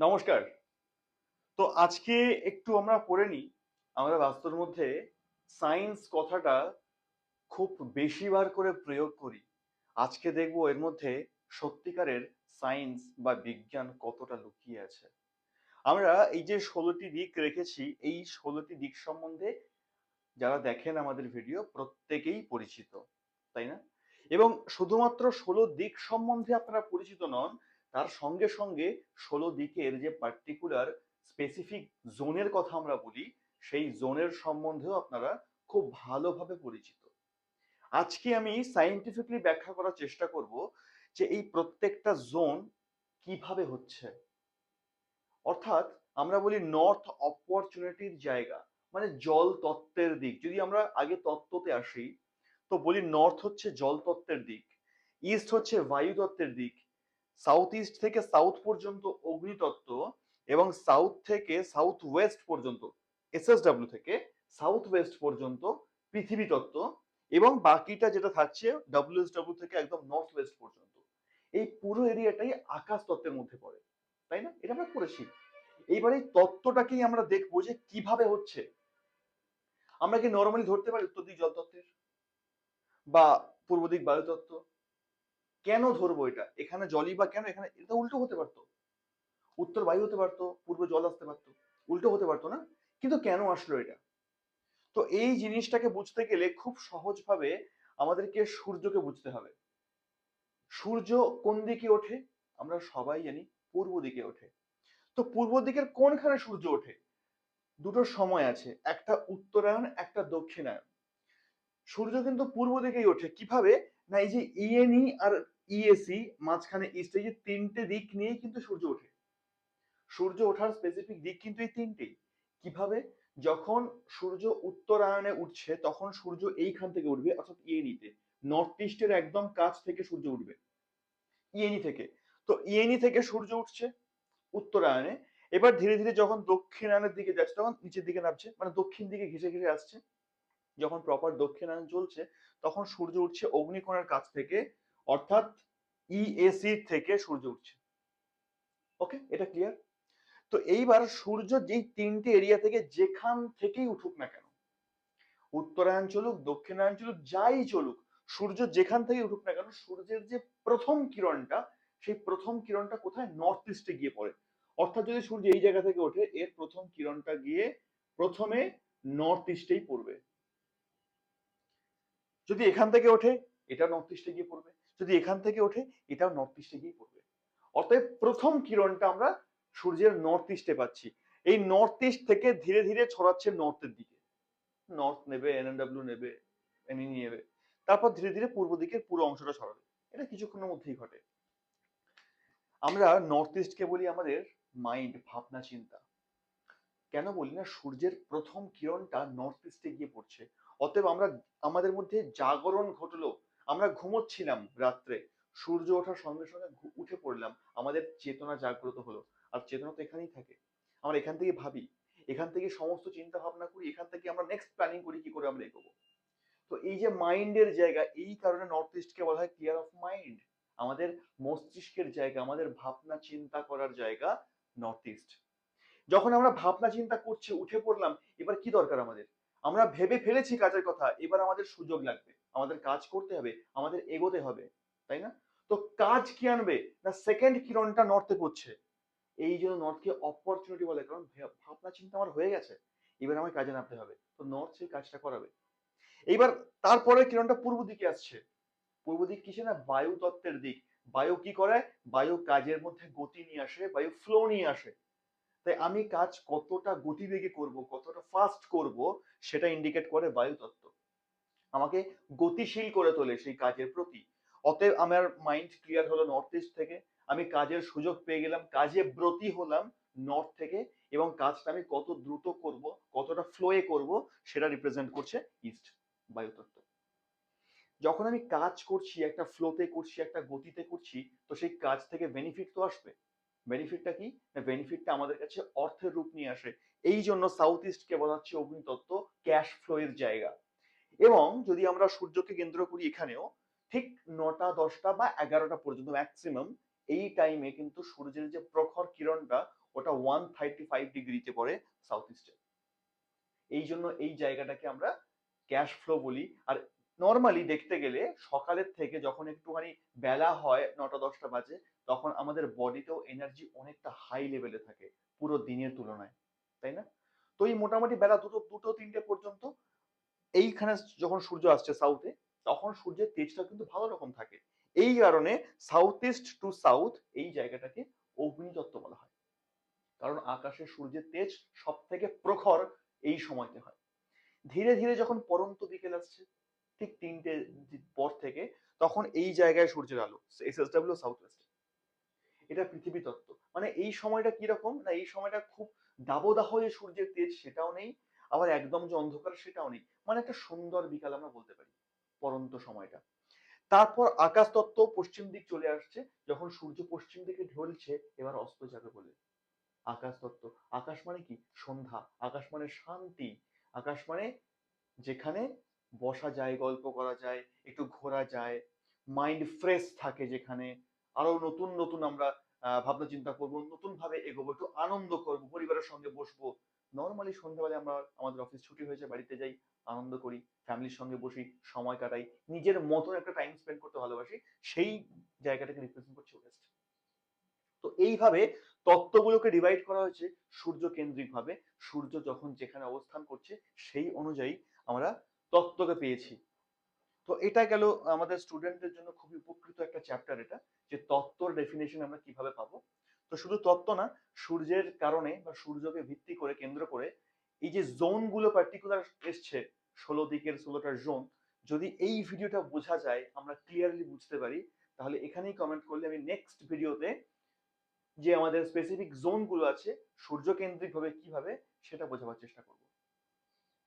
নমস্কার। তো আজকে একটু আমরা পড়ে নিই আমরা বাস্তবের মধ্যে সায়েন্স কথাটা খুব বেশিবার করে প্রয়োগ করি। আজকে দেখব এর মধ্যে সত্যিকারের সায়েন্স বা বিজ্ঞান কতটা লুকিয়ে আছে। আমরা এই যে ষোলোটি দিক রেখেছি, এই ষোলোটি দিক সম্বন্ধে যারা দেখেন আমাদের ভিডিও প্রত্যেকেই পরিচিত, তাই না? এবং শুধুমাত্র ষোলো দিক সম্বন্ধে আপনারা পরিচিত নন তার সঙ্গে সঙ্গে ষোলো দিকের যে পার্টিকুলার স্পেসিফিক জোনের কথা আমরা বলি, সেই জোনের সম্বন্ধেও আপনারা খুব ভালোভাবে পরিচিত। আজকে আমি সাইন্টিফিকলি ব্যাখ্যা করার চেষ্টা করব যে এই প্রত্যেকটা জোন কীভাবে হচ্ছে। অর্থাৎ আমরা বলি নর্থ অপরচুনিটির জায়গা মানে জল তত্ত্বের দিক। যদি আমরা আগে তত্ত্বতে আসি, তো বলি নর্থ হচ্ছে জল তত্ত্বের দিক ইস্ট হচ্ছে বায়ু তত্ত্বের দিক সাউথ ইস্ট থেকে সাউথ পর্যন্ত অগ্নিতত্ত্ব এবং সাউথ থেকে সাউথ ওয়েস্ট পর্যন্ত এসএসডব্লিউ থেকে সাউথ ওয়েস্ট পর্যন্ত পৃথিবী তত্ত্ব এবং বাকিটা যেটা থাকছে ডব্লিউএসডব্লিউ থেকে একদম নর্থ ওয়েস্ট পর্যন্ত। এই পুরো এরিয়াটাই আকাশ তত্ত্বের মধ্যে পড়ে, তাই না? এটা আমরা করেছি। এইবার এই তত্ত্বটাকেই আমরা দেখব যে কীভাবে হচ্ছে। আমরা কি নর্মালি ধরতে পারি উত্তর দিক জল তত্ত্বের বা পূর্ব দিক বায়ু তত্ত্ব কেন ধরবো এটা? এখানে জলই বা কেন? এখানে এটা উল্টো হতে পারতো। উত্তর বায়ু হতে পারতো, পূর্ব জল আসতে পারতো। উল্টো হতে পারতো না? কিন্তু কেন আসলো এটা? তো এই জিনিসটাকে বুঝতে গেলে খুব সহজভাবে আমাদেরকে সূর্যকে বুঝতে হবে। সূর্য কোন দিকে ওঠে? আমরা সবাই জানি পূর্ব দিকে ওঠে। তো পূর্ব দিকের কোনখানে সূর্য ওঠে? দুটো সময় আছে, একটা উত্তরায়ণ, একটা দক্ষিণায়ন সূর্য কিন্তু পূর্ব দিকেই ওঠে। কীভাবে? না, এই যে ইএনই আর ইএসি মাঝখানে ইস্ট এই যে তিনটে দিক নিয়েই কিন্তু সূর্য ওঠে। সূর্য ওঠার স্পেসিফিক দিক কিন্তু এই তিনটেই কীভাবে? যখন সূর্য উত্তরায়ণে উঠছে, তখন সূর্য এইখান থেকে উঠবে, অর্থাৎ ইএনিতে নর্থ ইস্টের একদম কাছ থেকে সূর্য উঠবে। ইএনি থেকে। তো ইএনি থেকে সূর্য উঠছে উত্তরায়ণে। এবার ধীরে ধীরে যখন দক্ষিণায়নের দিকে যাচ্ছে, তখন নিচের দিকে নামছে মানে দক্ষিণ দিকে ঘেসে ঘেসে আসছে। যখন প্রপার দক্ষিণায়ন চলছে, তখন সূর্য উঠছে অগ্নিকোণের কাছ থেকে, অর্থাৎ ইএসি থেকে সূর্য উঠছে। ওকে এটা ক্লিয়ার তো এইবার সূর্য যেই তিনটে এরিয়া থেকে যেখান থেকেই উঠুক না কেন, উত্তরায়ণ চলুক দক্ষিণায়ন চলুক, যাই চলুক, সূর্য যেখান থেকে উঠুক না কেন, সূর্যের যে প্রথম কিরণটা, সেই প্রথম কিরণটা কোথায়? নর্থ ইস্টে গিয়ে পড়ে। অর্থাৎ যদি সূর্য এই জায়গা থেকে ওঠে, এর প্রথম কিরণটা গিয়ে প্রথমে নর্থ ইস্টেই পড়বে। যদি এখান থেকে ওঠে এটা নর্থ ইস্টে গিয়ে পড়বে। যদি এখান থেকে ওঠে, এটাও নর্থ ইস্টে গিয়ে পড়বে। অতএব প্রথম কিরণটা আমরা সূর্যের নর্থ ইস্টে পাচ্ছি। এই নর্থ ইস্ট থেকে ধীরে ধীরে ছড়াচ্ছে নর্থের দিকে। নর্থ নেবে এনএনডব্লিউ নেবে এনই নেবে। তারপর ধীরে ধীরে পূর্ব দিকের পুরো অংশটা ছড়াবে। এটা কিছুক্ষণের মধ্যেই ঘটে। আমরা নর্থ ইস্টকে বলি আমাদের মাইন্ড ভাবনা, চিন্তা। কেন বলি না, সূর্যের প্রথম কিরণটা নর্থ ইস্টে গিয়ে পড়ছে। অতএব আমরা আমাদের মধ্যে জাগরণ ঘটলো। আমরা ঘুমোচ্ছিলাম রাত্রে। সূর্য ওঠার সঙ্গে সঙ্গে উঠে পড়লাম। আমাদের চেতনা জাগ্রত হলো। আর চেতনা তো এখানেই থাকে। আমরা এখান থেকে ভাবি। এখান থেকে সমস্ত চিন্তা ভাবনা করি। এখান থেকে আমরা নেক্সট প্ল্যানিং করি কি করে আমরা এগোবো। তো এই যে মাইন্ডের জায়গা, এই কারণে নর্থ ইস্টকে বলা হয় ক্লিয়ার অফ মাইন্ড আমাদের মস্তিষ্কের জায়গা, আমাদের ভাবনা চিন্তা করার জায়গা নর্থ ইস্ট যখন আমরা ভাবনা চিন্তা করছি, উঠে পড়লাম, এবার কি দরকার আমাদের? আমরা ভেবে ফেলেছি কাজের কথা, এবার আমাদের সুযোগ লাগবে। আমাদের কাজ করতে হবে, আমাদের এগোতে হবে, তাই না? তো কাজ কি আনবে? না সেকেন্ড কিরণটা নর্থে পড়ছে? এই জন্য নর্থকে অপরচুনিটি বলে, কারণ ভাবনা চিন্তা আমার হয়ে গেছে। এবার আমায় কাজে নামতে হবে। তো নর্থ সেই কাজটা করাবে। এইবার তারপরে কিরণটা পূর্ব দিকে আসছে। পূর্ব দিক কিসে না? বায়ু তত্ত্বের দিক। বায়ু কি করে বায়ু কাজের মধ্যে গতি নিয়ে আসে, বায়ু ফ্লো নিয়ে আসে। তাই আমি কাজ কতটা গতিবেগে করব, কতটা ফাস্ট করব, সেটা ইন্ডিকেট করে বায়ু তত্ত্ব আমাকে গতিশীল করে তোলে সেই কাজের প্রতি। অতএব আমার মাইন্ড ক্লিয়ার হলো নর্থ ইস্ট থেকে। আমি কাজের সুযোগ পেয়ে গেলাম, কাজে ব্রতী হলাম নর্থ থেকে এবং কাজটা আমি কত দ্রুত করব, কতটা ফ্লোয়ে করব, সেটা রিপ্রেজেন্ট করছে ইস্ট বায়ুতত্ত্ব। যখন আমি কাজ করছি, একটা ফ্লোতে করছি, একটা গতিতে করছি, তো সেই কাজ থেকে বেনিফিট তো আসবে। বেনিফিটটা কি? না বেনিফিটটা আমাদের কাছে অর্থের রূপ নিয়ে আসে। এই জন্য সাউথ ইস্টকে বলা হচ্ছে অগ্নিতত্ত্ব ক্যাশ ফ্লো এর জায়গা। এবং যদি আমরা সূর্যকে কেন্দ্র করি এখানেও, ঠিক নটা, দশটা বা এগারোটা পর্যন্ত ম্যাক্সিমাম এই টাইমে কিন্তু সূর্যের যে প্রখর কিরণটা, ওটা ওয়ান থার্টি ফাইভ ডিগ্রিতে পড়ে সাউথ ইস্টে এই জন্য এই জায়গাটাকে আমরা ক্যাশ ফ্লো বলি। আর নর্মালি দেখতে গেলে সকালের থেকে যখন একটুখানি বেলা হয় নটা, দশটা বাজে, তখন আমাদের বডিতেও এনার্জি অনেকটা হাই লেভেলে থাকে, পুরো দিনের তুলনায়, তাই না? তো এই মোটামুটি বেলা দুটো দুটো, তিনটে পর্যন্ত এইখানে যখন সূর্য আসছে সাউথে তখন সূর্যের তেজটা কিন্তু ভালো রকম থাকে। এই কারণে সাউথ ইস্ট টু সাউথ এই জায়গাটাকে অগ্নিতত্ত্ব বলা হয়। কারণ আকাশে সূর্যের তেজ সব থেকে প্রখর এই সময়তে হয়। ধীরে ধীরে যখন পরন্ত বিকেল আসছে ঠিক তিনটে পর থেকে তখন এই জায়গায় সূর্যের আলো S S W south west এটা পৃথিবী তত্ত্ব। মানে এই সময়টা কীরকম? না, এই সময়টা খুব দাবদাহ যে সূর্যের তেজ সেটাও নেই, আবার একদম যে অন্ধকার সেটাও নেই। মানে একটা সুন্দর বিকাল আমরা বলতে পারি, পরন্ত সময়টা। তারপর আকাশ তত্ত্ব পশ্চিম দিক চলে আসছে, যখন সূর্য পশ্চিম দিকে ঢলছে, এবার অস্ত যাবে বলে। আকাশ তত্ত্ব। আকাশ মানে কি? সন্ধ্যা। আকাশ মানে শান্তি। আকাশ মানে যেখানে বসা যায়, গল্প করা যায়, একটু ঘোরা যায় মাইন্ড ফ্রেশ থাকে যেখানে। আরও নতুন নতুন আমরা ভাবনা চিন্তা করব নতুন ভাবে এগোবো, একটু আনন্দ করব, পরিবারের সঙ্গে বসবো। নর্মালি সন্ধ্যাবেলায় আমরা, আমাদের অফিস ছুটি হয়েছে, বাড়িতে যাই, আনন্দ করি ফ্যামিলির সঙ্গে বসি, সময় কাটাই, নিজের মতন একটা টাইম স্পেন্ড করতে ভালোবাসি, সেই জায়গাটাকে রিপ্রেজেন্ট করছে ওয়েস্ট তো এইভাবে তত্ত্বগুলোকে ডিভাইড করা হয়েছে সূর্য কেন্দ্রিক ভাবে সূর্য যখন যেখানে অবস্থান করছে, সেই অনুযায়ী আমরা তত্ত্বকে পেয়েছি। তো এটা গেল আমাদের স্টুডেন্টদের জন্য খুবই উপকৃত একটা চ্যাপ্টার এটা, যে তত্ত্বর ডেফিনেশন আমরা কীভাবে পাবো। তো শুধু তত্ত্ব না, সূর্যের কারণে বা সূর্যকে ভিত্তি করে, কেন্দ্র করে এই যে জোনগুলো পার্টিকুলার এসছে, ষোলো দিকের ষোলোটা জোন যদি এই ভিডিওটা বোঝা যায়, আমরা ক্লিয়ারলি বুঝতে পারি, তাহলে এখানেই কমেন্ট করলে আমি নেক্সট ভিডিওতে যে আমাদের স্পেসিফিক জোনগুলো আছে, সূর্য কেন্দ্রিক ভাবে কীভাবে, সেটা বোঝাবার চেষ্টা করব।